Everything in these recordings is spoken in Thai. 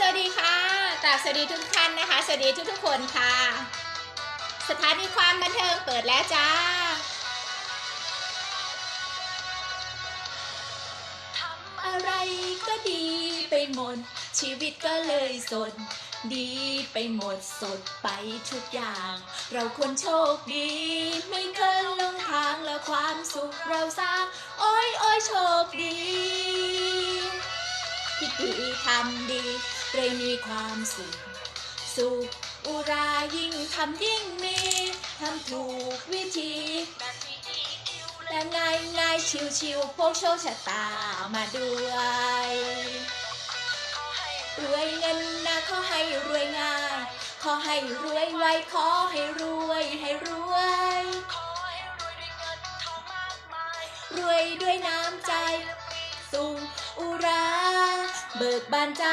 สวัสดีค่ะกราบสวัสดีทุกท่านนะคะ สวัสดีทุกทุกคนค่ะ สถานีความบันเทิงเปิดแล้วจ้า ทำอะไรก็ดีไปหมด ชีวิตก็เลยสด ดีไปหมดสดไปทุกอย่าง เราควรโชคดี ไม่เคยลงทางแล้วความสุขเราสร้าง โอ้ยโอ้ยโชคดีคิดดีทำดี เลยมีความสุข สุขอุรายิ่งทำยิ่งมีทำถูกวิธีและง่ายง่ายชิวชิวพวกโชคชะตามาด้วยรวยเงินนะขอให้รวยง่าย ขอให้รวยไวขอให้รวยให้รวยรวยด้วยน้ำใจ สุขอุรา เบิกบานใจ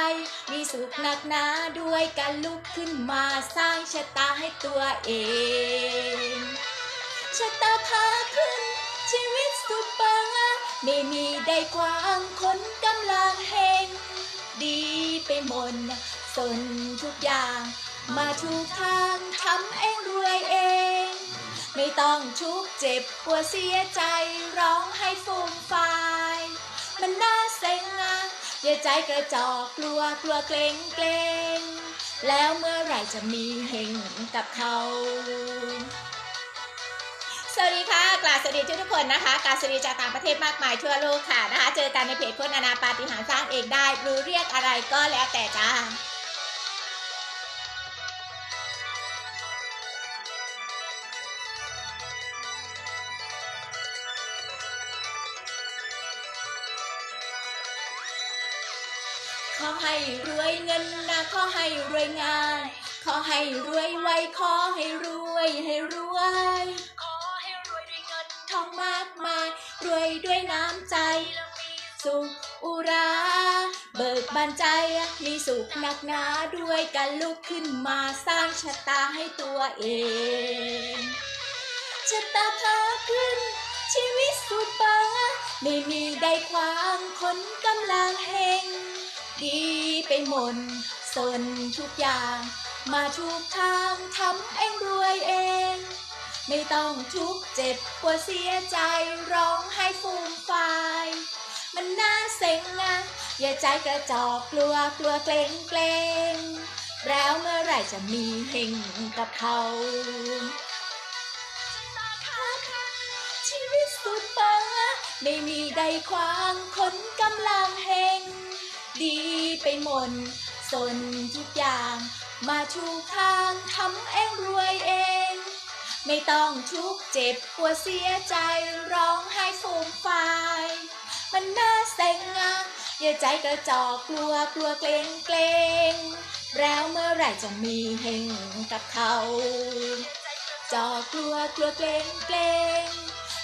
มีสุขหนักหนาด้วยการลุกขึ้นมาสร้างชะตาให้ตัวเอง ชะตาพาขึ้น ชีวิตสุดปังไม่มีได้ขวางคนกำลังเฮงดีไปหมดสนทุกอย่าง มาถูกทางทำเองรวยเอง ไม่ต้องทุกเจ็บปวดเสียใจร้องให้ฟูมฟาย มันน่าเซ็งอะ อย่าใจกระจอกกลัวกลัวเกรงเกรงแล้วเมื่อไหร่จะมีเฮงกับเขาสวัสดีค่ะกราบสวัสดีทุกทุกคนนะคะกราบสวัสดีจากต่างประเทศมากมายทั่วโลกค่ะนะคะ เจอกันในเพจพจนานาปาฏิหาริย์สร้างเองได้ หรือเรียกอะไรก็แล้วแต่จ้า ให้รวยเงินนะขอให้รวยงาน ขอให้รวยไวขอให้รวยให้รวย ขอให้รวยด้วยเงินทองมากมาย รวยด้วยน้ำใจมีสุขอุรา เบิกบานใจมีสุขหนักหนาด้วยการลุกขึ้นมาสร้างชะตาให้ตัวเองชะตาพาขึ้น ชีวิตสุดปังไม่มีได้ขวางคนกำลังเฮง ดีไปหมดสนทุกอย่าง มาทุกทางทำเองรวยเอง ไม่ต้องทุกเจ็บปวดเสียใจร้องให้ฟูมฟายมันน่าเซ็งนะอย่าใจกระจอกกลัวกลัวเกรงเกรงแล้วเมื่อไหร่จะมีเฮงกับเขาชีวิตสุดปังไม่มีใดขวางคนกำลังเฮง ดีไปหมดสนทุกอย่าง มาถูกทางทำเองรวยเอง ไม่ต้องทุกเจ็บปวดเสียใจร้องไห้ฟูมฟายมันน่าเซ็งอะอย่าใจกระจอกกลัวกลัวเกรงเกรงแล้วเมื่อไหร่จะมีเฮงกับเขาจอกกลัวกลัวเกรงเกรง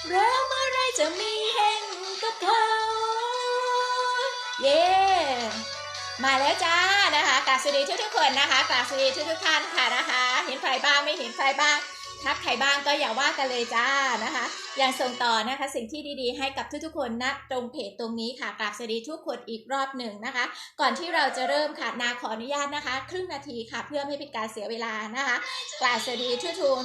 แล้วเมื่อไรจะมีแห่งกับเขาเย้ มาแล้วจ้านะคะกาสวัสดีทุกทุกๆคนนะคะกาสวัสดีทุกทุกๆท่านค่ะนะคะ เห็นใครบ้างไม่เห็นใครบ้างทักใครบ้างก็อย่าว่ากันเลยจ้านะคะยังส่งต่อนะคะสิ่งที่ดีๆ ให้กับทุกๆคนณตรงเพจตรงนี้ค่ะกราบสวัสดีทุกคนอีกรอบหนึ่งนะคะ ก่อนที่เราจะเริ่มค่ะนาขออนุญาตนะคะ ครึ่งนาทีค่ะเพื่อไม่เป็นการเสียเวลานะคะกราบสวัสดีทุกทุก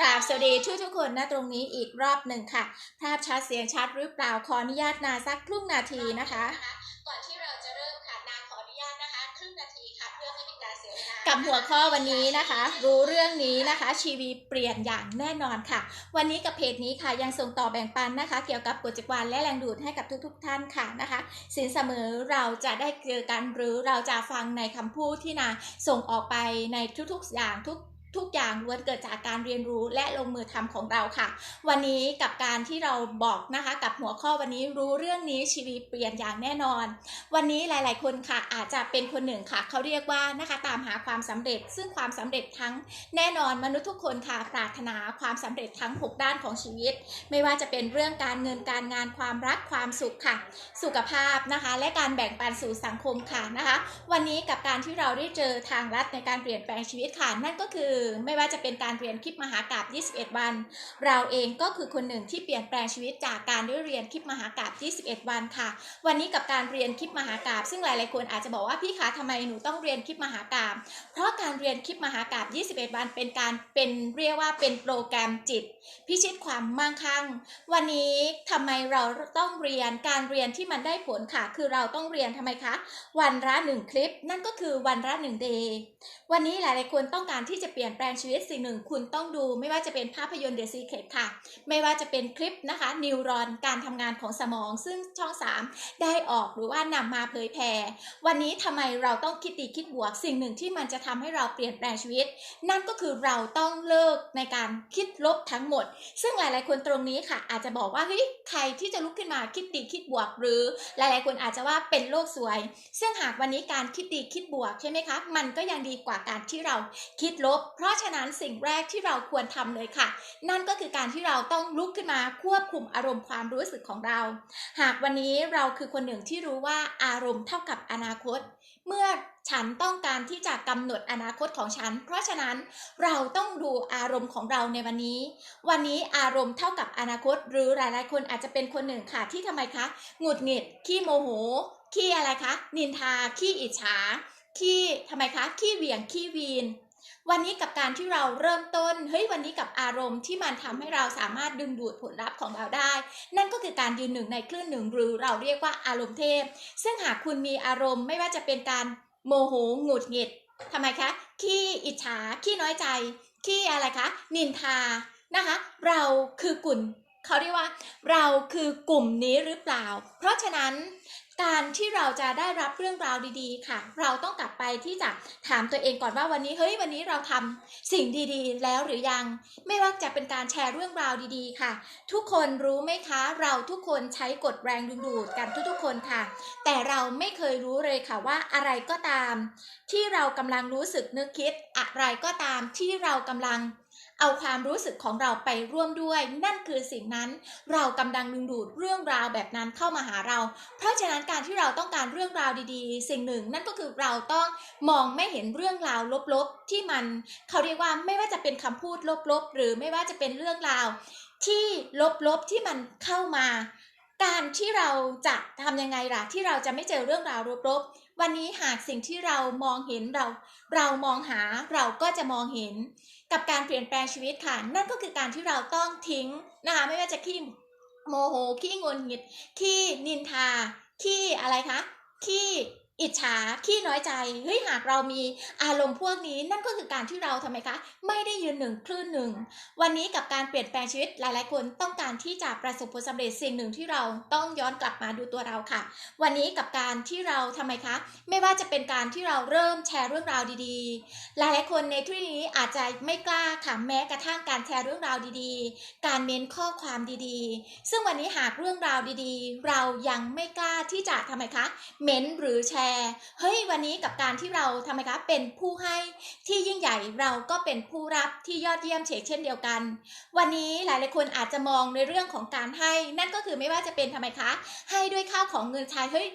กราบสวัสดีทุกทุกคนณตรงนี้อีกรอบหนึ่งค่ะภาพชัดเสียงชัดหรือเปล่าขออนุญาตนาสักครึ่งนาทีนะคะ ก่อนที่เราจะ กับหัวข้อวันนี้นะคะ รู้เรื่องนี้นะคะ ชีวิตเปลี่ยนอย่างแน่นอนค่ะ วันนี้กับเพจนี้ค่ะยังส่งต่อแบ่งปันนะคะ เกี่ยวกับกฎจักรวาลและแรงดูดให้กับทุกๆท่านค่ะนะคะสินเสมอเราจะได้เจอกันหรือเราจะฟังในคำพูดที่นาส่งออกไปในทุกๆอย่างทุก ทุกอย่างล้วนเกิดจากการเรียนรู้และลงมือทำของเราค่ะ วันนี้กับการที่เราบอกนะคะกับหัวข้อวันนี้รู้เรื่องนี้ชีวิตเปลี่ยนอย่างแน่นอน วันนี้หลาย ๆ คนค่ะ อาจจะเป็นคนหนึ่งค่ะ เขาเรียกว่านะคะตามหาความสำเร็จ ซึ่งความสำเร็จทั้งแน่นอนมนุษย์ทุกคนค่ะปรารถนาความสำเร็จทั้ง 6 ด้านของชีวิต ไม่ว่าจะเป็นเรื่องการเงินการงานความรักความสุขค่ะ สุขภาพนะคะ และการแบ่งปันสู่สังคมค่ะนะคะ วันนี้กับการที่เราได้เจอทางลัดในการเปลี่ยนแปลงชีวิตค่ะนั่นก็คือคือไม่ว่าจะเป็นการเรียนคลิปมหากาบ21 วัน เราเองก็คือคนหนึ่งที่เปลี่ยนแปลงชีวิตจากการได้เรียนคลิปมหากาบ21 วันค่ะ วันนี้กับการเรียนคลิปมหากาบซึ่งหลายๆคนอาจจะบอกว่าพี่คะทำไมหนูต้องเรียนคลิปมหากาบเพราะการเรียนคลิปมหากาบ21 วัน เป็นการเป็นเรียกว่าเป็นโปรแกรมจิต พิชิตความมั่งคั่ง วันนี้ทำไมเราต้องเรียนการเรียนที่มันได้ผลค่ะ คือเราต้องเรียนทำไมคะ วันละหนึ่งคลิป นั่นก็คือวันละหนึ่งเดย์วันนี้หลายๆคนต้องการที่จะเปลี่ยนยนแปลงชีวิตสิ่งหนึ่งคุณต้องดู ไม่ว่าจะเป็นภาพยนตร์ The Secret ค่ะ ไม่ว่าจะเป็นคลิปนะคะนิวรอนการทำงานของสมอง ซึ่งช่อง 3 ได้ออกหรือว่านำมาเผยแพร่วันนี้ทำไมเราต้องคิดดีคิดบวก สิ่งหนึ่งที่มันจะทำให้เราเปลี่ยนแปลงชีวิต นั่นก็คือเราต้องเลิกในการคิดลบทั้งหมด ซึ่งหลาย ๆ คนตรงนี้ค่ะ อาจจะบอกว่าเฮ้ยใครที่จะลุกขึ้นมาคิดดีคิดบวก หรือหลาย ๆ คนอาจจะว่าเป็นโลกสวย ซึ่งหากวันนี้การคิดดีคิดบวกใช่ไหมคะมันก็ยังดีกว่าการที่เราคิดลบเพราะฉะนั้นสิ่งแรกที่เราควรทำเลยค่ะ นั่นก็คือการที่เราต้องลุกขึ้นมาควบคุมอารมณ์ความรู้สึกของเรา หากวันนี้เราคือคนหนึ่งที่รู้ว่าอารมณ์เท่ากับอนาคต เมื่อฉันต้องการที่จะกำหนดอนาคตของฉัน เพราะฉะนั้นเราต้องดูอารมณ์ของเราในวันนี้ วันนี้อารมณ์เท่ากับอนาคต หรือหลาย ๆ คนอาจจะเป็นคนหนึ่งค่ะที่ทำไมคะหงุดหงิดขี้โมโหขี้อะไรคะ นินทาขี้อิจฉาขี้ทำไมคะขี้เหวี่ยงขี้วีน วันนี้กับการที่เราเริ่มต้น เฮ้ยวันนี้กับอารมณ์ที่มันทำให้เราสามารถดึงดูดผลลัพธ์ของเราได้ นั่นก็คือการยืนหนึ่งในคลื่นหนึ่งหรือเราเรียกว่าอารมณ์เทพ ซึ่งหากคุณมีอารมณ์ไม่ว่าจะเป็นการโมโหหงุดหงิดทำไมคะ ขี้อิจฉา ขี้น้อยใจ ขี้อะไรคะ นินทา นะคะ เราคือกลุ่มเขาเรียกว่า เราคือกลุ่มนี้หรือเปล่า เพราะฉะนั้น การที่เราจะได้รับเรื่องราวดีๆ ค่ะ เราต้องกลับไปที่จะถามตัวเองก่อนว่าวันนี้เฮ้ยวันนี้เราทำสิ่งดีๆ แล้วหรือยัง ไม่ว่าจะเป็นการแชร์เรื่องราวดีๆ ค่ะ ทุกคนรู้ไหมคะ เราทุกคนใช้กฎแรงดึงดูดกันทุกๆคนค่ะ แต่เราไม่เคยรู้เลยค่ะว่าอะไรก็ตาม ที่เรากำลังรู้สึกนึกคิดอะไรก็ตามที่เรากำลัง เอาความรู้สึกของเราไปร่วมด้วย นั่นคือสิ่งนั้น เรากำลังดึงดูดเรื่องราวแบบนั้นเข้ามาหาเรา เพราะฉะนั้นการที่เราต้องการเรื่องราวดีๆ สิ่งหนึ่ง นั่นก็คือเราต้องมองไม่เห็นเรื่องราวลบๆ ที่มันเขาเรียกว่าไม่ว่าจะเป็นคำพูดลบๆ หรือไม่ว่าจะเป็นเรื่องราว ที่ลบๆที่มันเข้ามา การที่เราจะทำยังไงล่ะที่เราจะไม่เจอเรื่องราวลบๆ วันนี้หากสิ่งที่เรามองเห็นเรา เรามองหาเราก็จะมองเห็น กับการเปลี่ยนแปลงชีวิตค่ะ นั่นก็คือการที่เราต้องทิ้งนะคะไม่ว่าจะขี้โมโหขี้งนหงิดขี้นินทาขี้อะไรคะขี้ อิจฉาขี้น้อยใจเฮ้ยหากเรามีอารมณ์พวกนี้ นั่นก็คือการที่เราทำไมคะ ไม่ได้ยืนหนึ่งคลื่นหนึ่ง วันนี้กับการเปลี่ยนแปลงชีวิตหลาย ๆ คนต้องการที่จะประสบผลสำเร็จสิ่งหนึ่งที่เราต้องย้อนกลับมาดูตัวเราค่ะ วันนี้กับการที่เราทำไมคะ ไม่ว่าจะเป็นการที่เราเริ่มแชร์เรื่องราวดี ๆ หลาย ๆ คนในที่นี้อาจจะไม่กล้าค่ะแม้กระทั่งการแชร์เรื่องราวดีๆ การเม้นข้อความดีๆ ซึ่งวันนี้หากเรื่องราวดี ๆ เรายังไม่กล้าที่จะทำไมคะ เม้นหรือแชร์เฮ้ยวันนี้กับการที่เราทำไมคะเป็นผู้ให้ที่ยิ่งใหญ่เราก็เป็นผู้รับที่ยอดเยี่ยมเฉกเช่นเดียวกัน วันนี้หลายหลายคนอาจจะมองในเรื่องของการให้ นั่นก็คือไม่ว่าจะเป็นทำไมคะ ให้ด้วยข้าวของเงินใช้เฮ้ย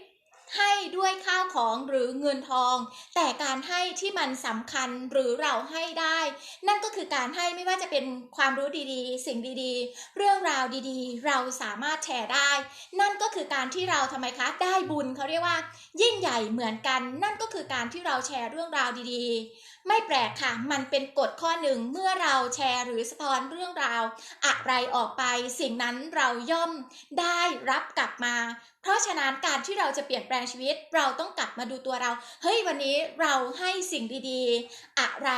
ให้ด้วยข้าวของหรือเงินทอง แต่การให้ที่มันสำคัญหรือเราให้ได้ นั่นก็คือการให้ไม่ว่าจะเป็นความรู้ดีๆ สิ่งดีๆ เรื่องราวดีๆ เราสามารถแชร์ได้ นั่นก็คือการที่เราทำไมคะได้บุญเขาเรียกว่า ยิ่งใหญ่เหมือนกัน นั่นก็คือการที่เราแชร์เรื่องราวดีๆ ไม่แปลกค่ะ มันเป็นกฎข้อหนึ่งเมื่อเราแชร์หรือสะท้อนเรื่องราว อะไรออกไปสิ่งนั้นเราย่อมได้รับกลับมา เพราะฉะนั้นการที่เราจะเปลี่ยนแปลงชีวิต เราต้องกลับมาดูตัวเรา เฮ้ยวันนี้เราให้สิ่งดีๆ อะไร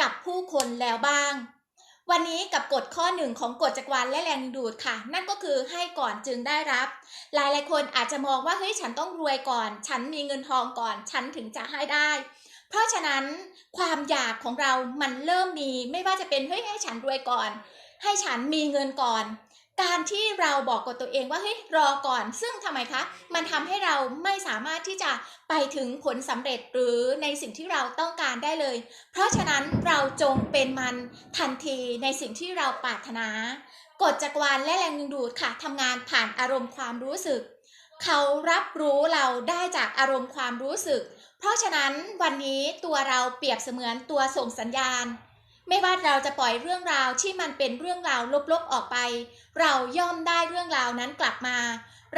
กับผู้คนแล้วบ้าง วันนี้กับกฎข้อหนึ่งของกฎจักรวาลและแรงดูดค่ะ นั่นก็คือให้ก่อนจึงได้รับ หลายๆคนอาจจะมองว่าเฮ้ยฉันต้องรวยก่อน ฉันมีเงินทองก่อน ฉันถึงจะให้ได้ เพราะฉะนั้นความอยากของเรามันเริ่มมีไม่ว่าจะเป็นเฮ้ยให้ฉันรวยก่อน ให้ฉันมีเงินก่อน การที่เราบอกกับตัวเองว่าเฮ้ยรอก่อน ซึ่งทำไมคะ มันทำให้เราไม่สามารถที่จะไปถึงผลสำเร็จหรือในสิ่งที่เราต้องการได้เลย เพราะฉะนั้นเราจงเป็นมันทันทีในสิ่งที่เราปรารถนากฎจักรวาลและแรงดึงดูดค่ะทำงานผ่านอารมณ์ความรู้สึก เขารับรู้เราได้จากอารมณ์ความรู้สึก เพราะฉะนั้นวันนี้ตัวเราเปรียบเสมือนตัวส่งสัญญาณ ไม่ว่าเราจะปล่อยเรื่องราวที่มันเป็นเรื่องราวลบๆออกไป เราย่อมได้เรื่องราวนั้นกลับมา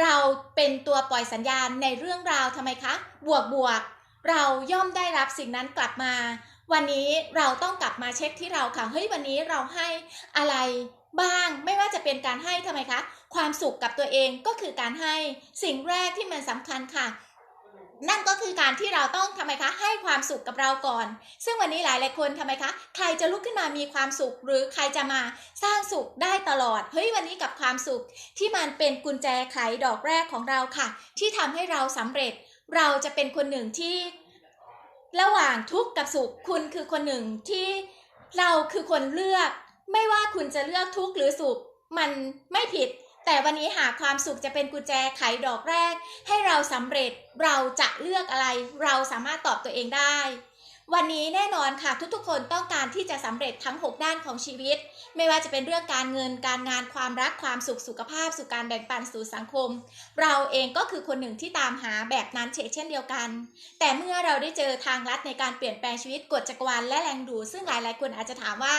เราเป็นตัวปล่อยสัญญาณในเรื่องราวทำไมคะ บวกบวกๆเราย่อมได้รับสิ่งนั้นกลับมา วันนี้เราต้องกลับมาเช็คที่เราค่ะ เฮ้ยวันนี้เราให้อะไร บ้างไม่ว่าจะเป็นการให้ทำไมคะ ความสุขกับตัวเองก็คือการให้สิ่งแรกที่มันสำคัญค่ะ นั่นก็คือการที่เราต้องทำไมคะ ให้ความสุขกับเราก่อน ซึ่งวันนี้หลายหลายคนทำไมคะ ใครจะลุกขึ้นมามีความสุข หรือใครจะมาสร้างสุขได้ตลอด เฮ้ยวันนี้กับความสุขที่มันเป็นกุญแจไขดอกแรกของเราค่ะ ที่ทำให้เราสำเร็จ เราจะเป็นคนหนึ่งที่ ระหว่างทุกข์กับสุขคุณคือคนหนึ่งที่เราคือคนเลือก ไม่ว่าคุณจะเลือกทุกข์หรือสุข มันไม่ผิด แต่วันนี้หากความสุขจะเป็นกุญแจไขดอกแรก ให้เราสำเร็จเราจะเลือกอะไร เราสามารถตอบตัวเองได้ วันนี้แน่นอนค่ะทุกๆ คนต้องการที่จะสำเร็จทั้ง 6 ด้านของชีวิต ไม่ว่าจะเป็นเรื่องการเงินการงานความรักความสุขสุขภาพสู่การแบ่งปันสู่สังคม เราเองก็คือคนหนึ่งที่ตามหาแบบนั้นเช่นเดียวกัน แต่เมื่อเราได้เจอทางลัดในการเปลี่ยนแปลงชีวิตกฎจักรวาลและแรงดูดซึ่งหลายๆ คนอาจจะถามว่า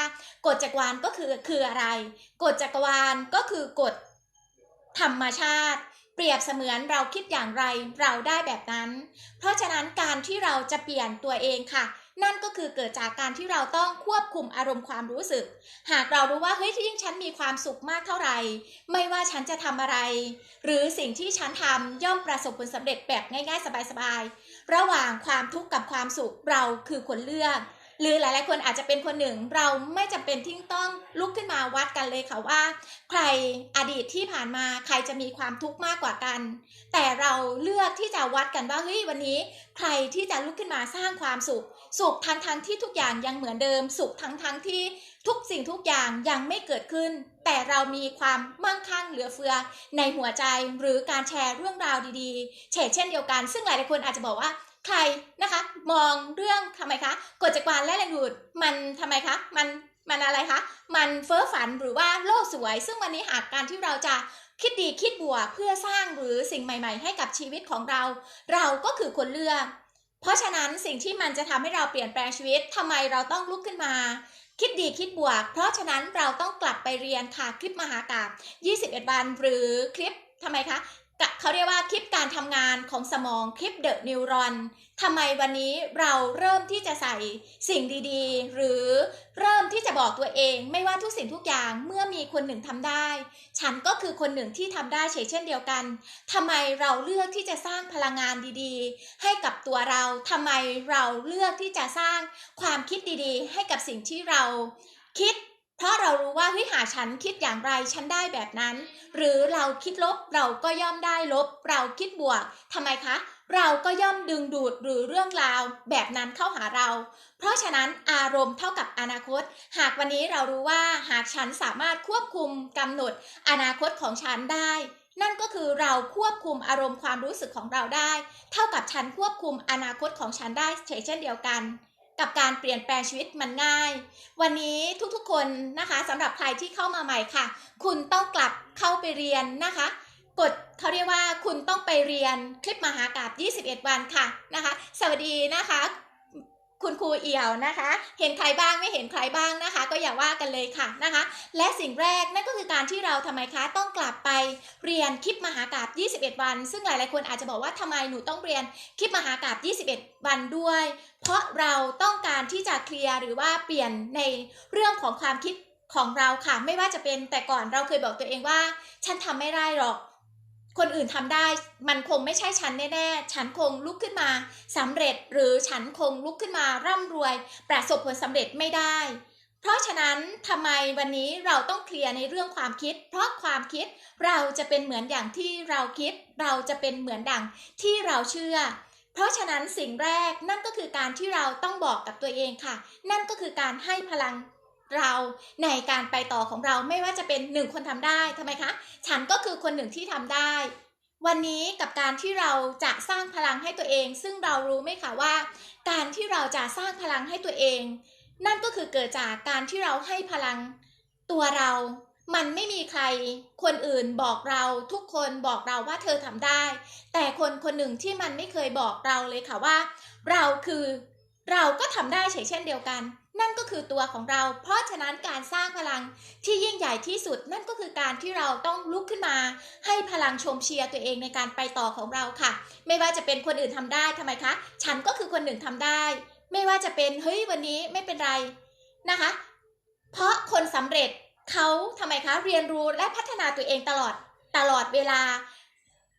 กฎจักรวาลก็คือคืออะไรกฎจักรวาลก็คือกฎธรรมชาติ เปรียบเสมือนเราคิดอย่างไรเราได้แบบนั้น เพราะฉะนั้นการที่เราจะเปลี่ยนตัวเองค่ะ นั่นก็คือเกิดจากการที่เราต้องควบคุมอารมณ์ความรู้สึก หากเรารู้ว่าเฮ้ยที่ยิ่งฉันมีความสุขมากเท่าไหร่ ไม่ว่าฉันจะทำอะไร หรือสิ่งที่ฉันทำย่อมประสบผลสำเร็จแบบง่ายๆ สบายๆระหว่างความทุกข์กับความสุขเราคือคนเลือก หรือหลายๆ คนอาจจะเป็นคนหนึ่ง เราไม่จำเป็นที่ต้องลุกขึ้นมาวัดกันเลยค่ะว่า ใครอดีตที่ผ่านมาใครจะมีความทุกข์มากกว่ากัน แต่เราเลือกที่จะวัดกันว่าเฮ้ยวันนี้ ใครที่จะลุกขึ้นมาสร้างความสุข สุขทั้งทั้งที่ทุกอย่างยังเหมือนเดิม สุขทั้งทั้งที่ทุกสิ่งทุกอย่างยังไม่เกิดขึ้น แต่เรามีความมั่งคั่งเหลือเฟือในหัวใจหรือการแชร์เรื่องราวดีๆเช่นเช่นเดียวกัน ซึ่งหลายๆคนอาจจะบอกว่า ใครนะคะ มองเรื่องทำไมคะกฎจักรวาลและแรงดูดมันทำไมคะมันมันอะไรคะ มันเฟ้อฝันหรือว่าโลกสวย ซึ่งวันนี้หากการที่เราจะคิดดีคิดบวกเพื่อสร้างหรือสิ่งใหม่ๆ ให้กับชีวิตของเรา เราก็คือคนเลือก เพราะฉะนั้นสิ่งที่มันจะทำให้เราเปลี่ยนแปลงชีวิตทำไมเราต้องลุกขึ้นมา คิดดีคิดบวก เพราะฉะนั้นเราต้องกลับไปเรียนค่ะคลิปมหากาบ21 วันหรือคลิปทำไมคะ เขาเรียกว่าคลิปการทำงานของสมองคลิปเดอะนิวรอนทำไมวันนี้เราเริ่มที่จะใส่สิ่งดีๆ หรือเริ่มที่จะบอกตัวเอง ไม่ว่าทุกสิ่งทุกอย่างเมื่อมีคนหนึ่งทำได้ ฉันก็คือคนหนึ่งที่ทำได้เช่นเดียวกันทำไมเราเลือกที่จะสร้างพลังงานดีๆ ให้กับตัวเราทำไมเราเลือกที่จะสร้างความคิดดีๆ ให้กับสิ่งที่เราคิด เพราะเรารู้ว่าเฮ้ยหาฉันคิดอย่างไรฉันได้แบบนั้น หรือเราคิดลบเราก็ย่อมได้ลบ เราคิดบวกทำไมคะ เราก็ย่อมดึงดูดหรือเรื่องราวแบบนั้นเข้าหาเรา เพราะฉะนั้นอารมณ์เท่ากับอนาคต หากวันนี้เรารู้ว่าหากฉันสามารถควบคุมกำหนดอนาคตของฉันได้นั่นก็คือเราควบคุมอารมณ์ความรู้สึกของเราได้ เท่ากับฉันควบคุมอนาคตของฉันได้เช่นเดียวกัน กับการเปลี่ยนแปลงชีวิตมันง่าย วันนี้ทุกๆคนนะคะสำหรับใครที่เข้ามาใหม่ค่ะ คุณต้องกลับเข้าไปเรียนนะคะกดเขาเรียกว่าคุณต้องไปเรียนคลิปมหากาบ 21 วันค่ะนะคะ สวัสดีนะคะ คุณครูเอี่ยวนะคะ เห็นใครบ้างไม่เห็นใครบ้างนะคะ ก็อย่าว่ากันเลยค่ะนะคะ และสิ่งแรกนั่นก็คือการที่เราทำไมคะต้องกลับไปเรียนคลิปมหากาบ21 วัน ซึ่งหลายๆคนอาจจะบอกว่าทำไมหนูต้องเรียนคลิปมหากาบ21 วันด้วย เพราะเราต้องการที่จะเคลียร์หรือว่าเปลี่ยนในเรื่องของความคิดของเราค่ะ ไม่ว่าจะเป็นแต่ก่อนเราเคยบอกตัวเองว่า ฉันทำไม่ได้หรอก คนอื่นทำได้ มันคงไม่ใช่ฉันแน่ๆ ฉันคงลุกขึ้นมาสำเร็จหรือฉันคงลุกขึ้นมาร่ำรวย ประสบผลสำเร็จไม่ได้ เพราะฉะนั้นทำไมวันนี้เราต้องเคลียร์ในเรื่องความคิด เพราะความคิดเราจะเป็นเหมือนอย่างที่เราคิด เราจะเป็นเหมือนดังที่เราเชื่อ เพราะฉะนั้นสิ่งแรกนั่นก็คือการที่เราต้องบอกกับตัวเองค่ะ นั่นก็คือการให้พลัง เราในการไปต่อของเราไม่ว่าจะเป็นหนึ่งคนทำได้ทำไมคะ ฉันก็คือคนหนึ่งที่ทำได้ วันนี้กับการที่เราจะสร้างพลังให้ตัวเอง ซึ่งเรารู้ไหมคะว่า การที่เราจะสร้างพลังให้ตัวเอง นั่นก็คือเกิดจากการที่เราให้พลังตัวเรา มันไม่มีใคร คนอื่นบอกเราทุกคนบอกเราว่าเธอทำได้ แต่คนคนหนึ่งที่มันไม่เคยบอกเราเลยค่ะว่า เราคือเราก็ทำได้เช่นเดียวกัน นั่นก็คือตัวของเรา เพราะฉะนั้นการสร้างพลังที่ยิ่งใหญ่ที่สุดนั่นก็คือการที่เราต้องลุกขึ้นมา ให้พลังชมเชียร์ตัวเองในการไปต่อของเราค่ะ ไม่ว่าจะเป็นคนอื่นทำได้ทำไมคะ ฉันก็คือคนหนึ่งทำได้ ไม่ว่าจะเป็นเฮ้ยวันนี้ไม่เป็นไรนะคะ เพราะคนสำเร็จเขาทำไมคะเรียนรู้และพัฒนาตัวเองตลอดตลอดเวลา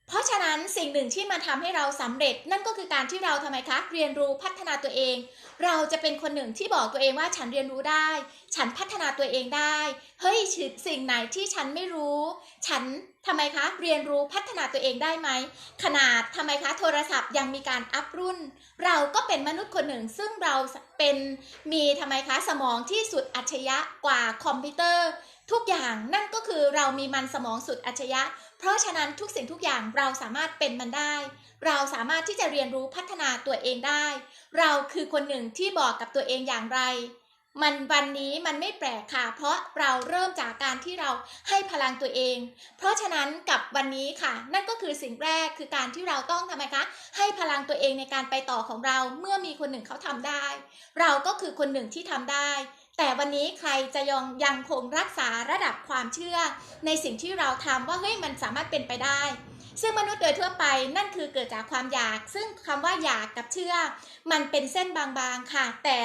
เพราะฉะนั้นสิ่งหนึ่งที่มันทำให้เราสำเร็จ นั่นก็คือการที่เราทำไมคะเรียนรู้พัฒนาตัวเอง เราจะเป็นคนหนึ่งที่บอกตัวเองว่าฉันเรียนรู้ได้ ฉันพัฒนาตัวเองได้เฮ้ยสิ่งไหนที่ฉันไม่รู้ ฉันทำไมคะเรียนรู้พัฒนาตัวเองได้ไหมขนาดทำไมคะโทรศัพท์ยังมีการอัพรุ่น เราก็เป็นมนุษย์คนหนึ่ง ซึ่งเราเป็นมีทำไมคะสมองที่สุดอัจฉริยะกว่าคอมพิวเตอร์ ทุกอย่างนั่นก็คือเรามีมันสมองสุดอัจฉริยะ เพราะฉะนั้นทุกสิ่งทุกอย่างเราสามารถเป็นมันได้ เราสามารถที่จะเรียนรู้พัฒนาตัวเองได้ เราคือคนหนึ่งที่บอกกับตัวเองอย่างไร มันวันนี้มันไม่แปลกค่ะ เพราะเราเริ่มจากการที่เราให้พลังตัวเอง เพราะฉะนั้นกับวันนี้ค่ะ นั่นก็คือสิ่งแรกคือการที่เราต้องทำไมคะ ให้พลังตัวเองในการไปต่อของเรา เมื่อมีคนหนึ่งเขาทำได้ เราก็คือคนหนึ่งที่ทำได้ แต่วันนี้ใครจะยังยังคงรักษาระดับความเชื่อ ในสิ่งที่เราทำว่าเฮ้ยมันสามารถเป็นไปได้ ซึ่งมนุษย์โดยทั่วไปนั่นคือเกิดจากความอยาก ซึ่งคำว่าอยากกับเชื่อ มันเป็นเส้นบางๆค่ะ แต่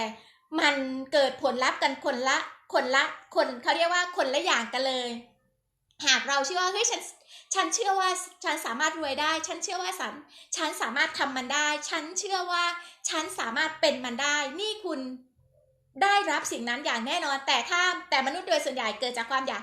มันเกิดผลลัพธ์กันคนละคนละคนเขาเรียกว่าคนละอย่างกันเลย หากเราเชื่อว่าเฮ้ยฉันฉันเชื่อว่าฉันสามารถรวยได้ ฉันเชื่อว่าฉันฉันสามารถทำมันได้ ฉันเชื่อว่าฉันสามารถเป็นมันได้ นี่คุณ ได้รับสิ่งนั้นอย่างแน่นอน แต่ถ้าแต่มนุษย์โดยส่วนใหญ่เกิดจากความอยาก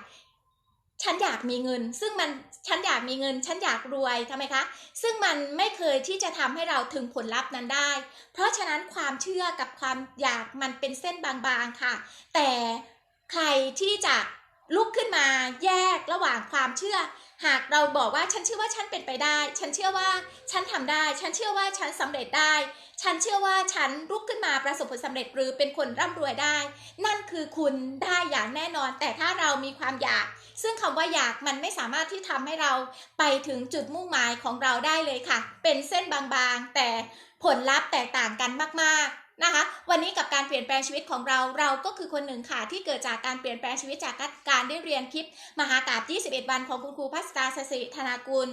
ฉันอยากมีเงิน ซึ่งมันฉันอยากมีเงิน ฉันอยากรวยทำไมคะ ซึ่งมันไม่เคยที่จะทำให้เราถึงผลลัพธ์นั้นได้ เพราะฉะนั้นความเชื่อกับความอยากมันเป็นเส้นบางๆค่ะ แต่ใครที่จะ ลุกขึ้นมาแยกระหว่างความเชื่อ หากเราบอกว่าฉันเชื่อว่าฉันเป็นไปได้ ฉันเชื่อว่าฉันทำได้ ฉันเชื่อว่าฉันสำเร็จได้ ฉันเชื่อว่าฉันลุกขึ้นมาประสบผลสำเร็จหรือเป็นคนร่ำรวยได้ นั่นคือคุณได้อย่างแน่นอน แต่ถ้าเรามีความอยาก ซึ่งคำว่าอยากมันไม่สามารถที่ทำให้เราไปถึงจุดมุ่งหมายของเราได้เลยค่ะ เป็นเส้นบางๆ แต่ผลลัพธ์แตกต่างกันมากๆ นะคะ วันนี้กับการเปลี่ยนแปลงชีวิตของเราเราก็คือคนหนึ่งค่ะที่เกิดจากการเปลี่ยนแปลงชีวิตจากการได้เรียนคลิป มหากาบ21 วันของคุณครูพัสตาสสิธนากุล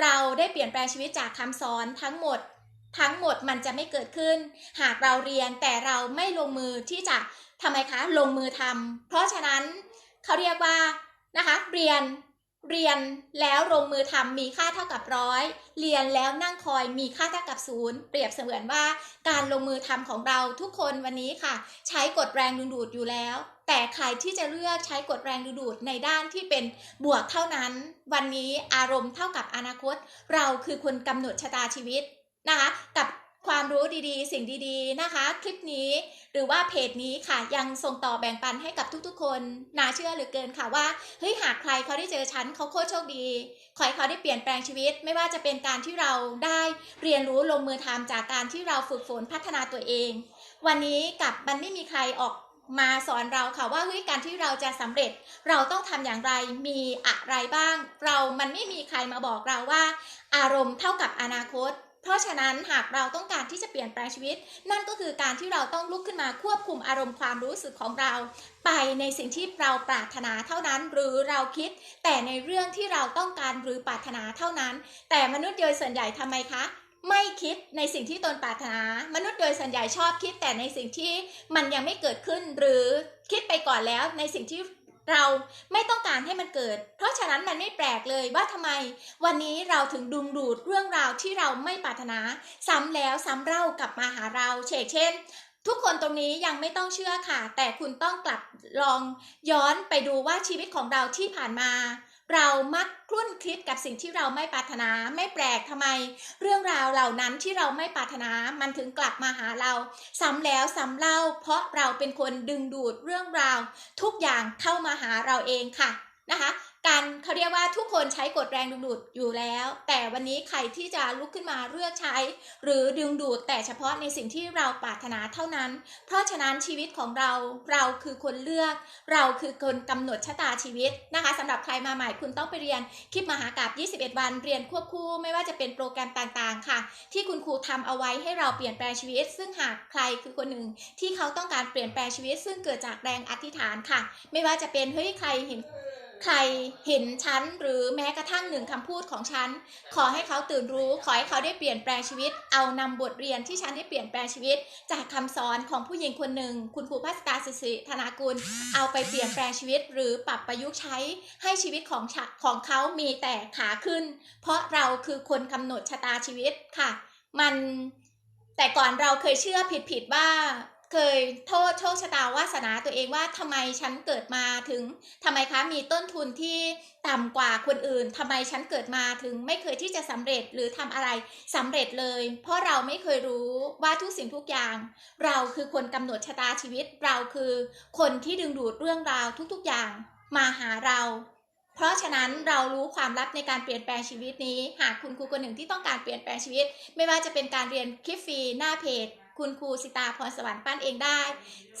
เราได้เปลี่ยนแปลงชีวิตจากคำสอนทั้งหมดทั้งหมดมันจะไม่เกิดขึ้น หากเราเรียนแต่เราไม่ลงมือที่จะทำไมคะ ลงมือทำเพราะฉะนั้นเขาเรียกว่านะคะ เรียน เรียนแล้วลงมือทำมีค่าเท่ากับร้อยเรียนแล้วนั่งคอยมีค่าเท่ากับศูนย์เปรียบเสมือนว่าการลงมือทำของเราทุกคนวันนี้ค่ะ ใช้กฎแรงดึงดูดอยู่แล้ว แต่ใครที่จะเลือกใช้กฎแรงดึงดูดในด้านที่เป็นบวกเท่านั้น วันนี้อารมณ์เท่ากับอนาคต เราคือคนกำหนดชะตาชีวิตนะคะกับ ความรู้ดีๆ สิ่งดีๆนะคะ คลิปนี้หรือว่าเพจนี้ค่ะยังส่งต่อแบ่งปันให้กับทุกๆ คนน่าเชื่อเหลือเกินค่ะว่าเฮ้ยหากใครเขาได้เจอฉันเขาโคตรโชคดีขอให้เขาได้เปลี่ยนแปลงชีวิต ไม่ว่าจะเป็นการที่เราได้เรียนรู้ลงมือทำจากการที่เราฝึกฝนพัฒนาตัวเอง วันนี้กับมันไม่มีใครออกมาสอนเราค่ะว่าเฮ้ยการที่เราจะสำเร็จ เราต้องทำอย่างไรมีอะไรบ้าง เรามันไม่มีใครมาบอกเราว่า อารมณ์เท่ากับอนาคต เพราะฉะนั้นหากเราต้องการที่จะเปลี่ยนแปลงชีวิต นั่นก็คือการที่เราต้องลุกขึ้นมาควบคุมอารมณ์ความรู้สึกของเรา ไปในสิ่งที่เราปรารถนาเท่านั้น หรือเราคิด แต่ในเรื่องที่เราต้องการหรือปรารถนาเท่านั้น แต่มนุษย์โดยส่วนใหญ่ทำไมคะไม่คิดในสิ่งที่ตนปรารถนา มนุษย์โดยส่วนใหญ่ชอบคิดแต่ในสิ่งที่มันยังไม่เกิดขึ้นหรือคิดไปก่อนแล้วในสิ่งที่ เราไม่ต้องการให้มันเกิด เพราะฉะนั้นมันไม่แปลกเลยว่าทำไม วันนี้เราถึงดึงดูดเรื่องราวที่เราไม่ปรารถนา ซ้ำแล้วซ้ำเล่ากลับมาหาเราเช่นเช่นทุกคนตรงนี้ยังไม่ต้องเชื่อค่ะ แต่คุณต้องกลับลองย้อนไปดูว่าชีวิตของเราที่ผ่านมา เรามักคลุ่นคิดกับสิ่งที่เราไม่ปรารถนาไม่แปลกทำไม เรื่องราวเหล่านั้นที่เราไม่ปรารถนามันถึงกลับมาหาเราซ้ำแล้วซ้ำเล่า เพราะเราเป็นคนดึงดูดเรื่องราว ทุกอย่างเข้ามาหาเราเองค่ะนะคะ การเขาเรียกว่าทุกคนใช้กฎแรงดึงดูดอยู่แล้ว แต่วันนี้ใครที่จะลุกขึ้นมาเลือกใช้ หรือดึงดูดแต่เฉพาะในสิ่งที่เราปรารถนาเท่านั้น เพราะฉะนั้นชีวิตของเราเราคือคนเลือก เราคือคนกำหนดชะตาชีวิตนะคะสำหรับใครมาใหม่คุณต้องไปเรียนคลิปมหากาบ21 วัน เรียนควบคู่ไม่ว่าจะเป็นโปรแกรมต่างๆ ค่ะ ที่คุณครูทำเอาไว้ให้เราเปลี่ยนแปลงชีวิต ซึ่งหากใครคือคนหนึ่งที่เขาต้องการเปลี่ยนแปลงชีวิต ซึ่งเกิดจากแรงอธิษฐานค่ะ ไม่ว่าจะเป็นเฮ้ยใครเห็น ใครเห็นฉันหรือแม้กระทั่งหนึ่งคำพูดของฉัน ขอให้เขาตื่นรู้ ขอให้เขาได้เปลี่ยนแปลงชีวิต เอานำบทเรียนที่ฉันได้เปลี่ยนแปลงชีวิต จากคำสอนของผู้หญิงคนหนึ่ง คุณครูพัสตาสิสิธนากุล เอาไปเปลี่ยนแปลงชีวิต หรือปรับประยุกต์ใช้ให้ชีวิตของของเขามีแต่ขาขึ้น เพราะเราคือคนกำหนดชะตาชีวิตค่ะ มันแต่ก่อนเราเคยเชื่อผิดๆว่า เคยโทษโชคชะตาวาสนาตัวเองว่าทำไมฉันเกิดมาถึงทำไมคะมีต้นทุนที่ต่ำกว่าคนอื่นทำไมฉันเกิดมาถึงไม่เคยที่จะสำเร็จหรือทำอะไรสำเร็จเลย เพราะเราไม่เคยรู้ว่าทุกสิ่งทุกอย่าง เราคือคนกำหนดชะตาชีวิตเราคือคนที่ดึงดูดเรื่องราวทุกๆอย่างมาหาเราเพราะฉะนั้นเรารู้ความลับในการเปลี่ยนแปลงชีวิตนี้ หากคุณครูคนหนึ่งที่ต้องการเปลี่ยนแปลงชีวิต ไม่ว่าจะเป็นการเรียนคลิปฟรีหน้าเพจ คุณครูสิตาพรสวรรค์ปั้นเองได้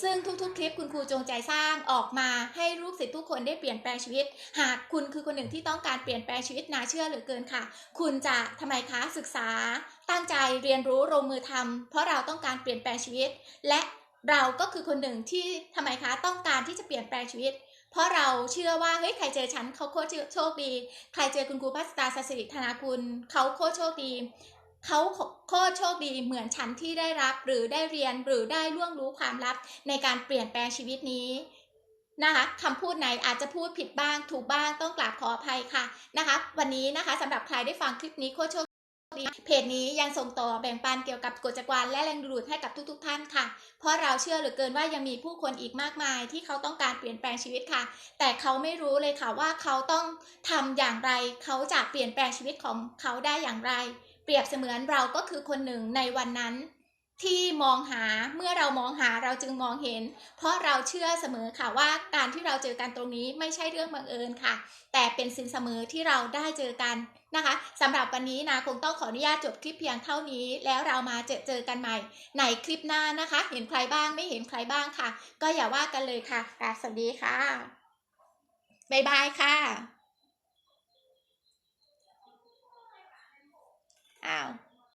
ซึ่งทุกๆ คลิปคุณครูจงใจสร้างออกมาให้ลูกศิษย์ทุกคนได้เปลี่ยนแปลงชีวิต หากคุณคือคนหนึ่งที่ต้องการเปลี่ยนแปลงชีวิตนาเชื่อเหลือเกินค่ะ คุณจะทำไมคะศึกษา ตั้งใจเรียนรู้ลงมือทำเพราะเราต้องการเปลี่ยนแปลงชีวิต และเราก็คือคนหนึ่งที่ทำไมคะต้องการที่จะเปลี่ยนแปลงชีวิตเพราะเราเชื่อว่าเฮ้ยใครเจอฉันเขาโคตรโชคดี ใครเจอคุณครูพัสตาสสิริธนากุลเขาโคตรโชคดี เขาโคตรโชคดีเหมือนฉันที่ได้รับหรือได้เรียนหรือได้ล่วงรู้ความลับในการเปลี่ยนแปลงชีวิตนี้นะคะคำพูดไหนอาจจะพูดผิดบ้างถูกบ้างต้องกราบขออภัยค่ะนะคะวันนี้นะคะสำหรับใครได้ฟังคลิปนี้โคตรโชคดีเพจนี้ยังส่งต่อแบ่งปันเกี่ยวกับกฎจักรวาลและแรงดึงดูดให้กับทุก ๆ ท่านค่ะ เพราะเราเชื่อเหลือเกินว่ายังมีผู้คนอีกมากมายที่เขาต้องการเปลี่ยนแปลงชีวิตค่ะ แต่เขาไม่รู้เลยค่ะว่าเขาต้องทำอย่างไร เขาจะเปลี่ยนแปลงชีวิตของเขาได้อย่างไร เปรียบเสมือนเราก็คือคนหนึ่งในวันนั้น ที่มองหาเมื่อเรามองหาเราจึงมองเห็น เพราะเราเชื่อเสมอค่ะว่าการที่เราเจอกันตรงนี้ไม่ใช่เรื่องบังเอิญค่ะ แต่เป็นสิ่งเสมอที่เราได้เจอกันนะคะสำหรับวันนี้นะคงต้องขออนุญาตจบคลิปเพียงเท่านี้ แล้วเรามาเจอเจอกันใหม่ ในคลิปหน้านะคะ เห็นใครบ้างไม่เห็นใครบ้างค่ะ ก็อย่าว่ากันเลยค่ะสวัสดีค่ะบ๊ายบายค่ะ Ow.